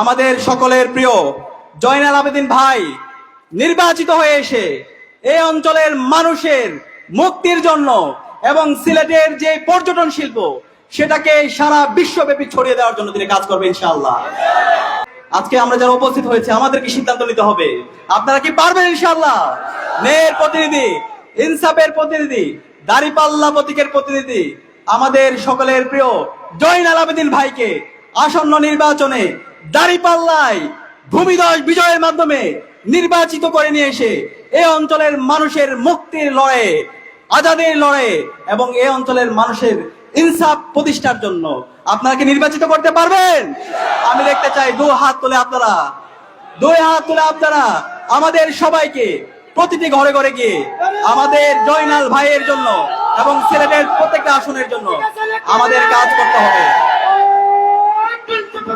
আমাদের সকলের প্রিয় জয়নাল আবেদিন ভাই নির্বাচিত হয়ে এসে এই অঞ্চলের মানুষের মুক্তির জন্য এবং সিলেটের যে পর্যটন শিল্প, সেটাকে সারা বিশ্বব্যাপী ছড়িয়ে দেওয়ার জন্য তিনি কাজ করবেন ইনশাআল্লাহ। আজকে আমরা যারা উপস্থিত হয়েছে, আমাদের কি সিদ্ধান্ত নিতে হবে? আপনারা কি পারবেন ইনশাআল্লাহ? ন্যায়ের প্রতিনিধি, ইনসাফের প্রতিনিধি, দাড়িপাল্লা প্রতীকের প্রতিনিধি, আমাদের সকলের প্রিয় জয়নাল আবেদিন ভাইকে আসন্ন নির্বাচনে দাড়িপাল্লায় ভূমিদশ বিজয়ের মাধ্যমে নির্বাচিত করে নিয়ে এসে এই অঞ্চলের মানুষের মুক্তির লড়াইয়ে, আজাদের লড়াইয়ে এবং এই অঞ্চলের মানুষের ইনসাফ প্রতিষ্ঠার জন্য আপনারা কি নির্বাচিত করতে পারবেন? আমি দেখতে চাই, দু হাত তুলে আপনারা দুই হাত তুলে আপনারা, আমাদের সবাইকে প্রতিটি ঘরে ঘরে গিয়ে আমাদের জয়নাল ভাইয়ের জন্য এবং সিলেটের প্রত্যেকটা আসনের জন্য আমাদের কাজ করতে হবে। Hey,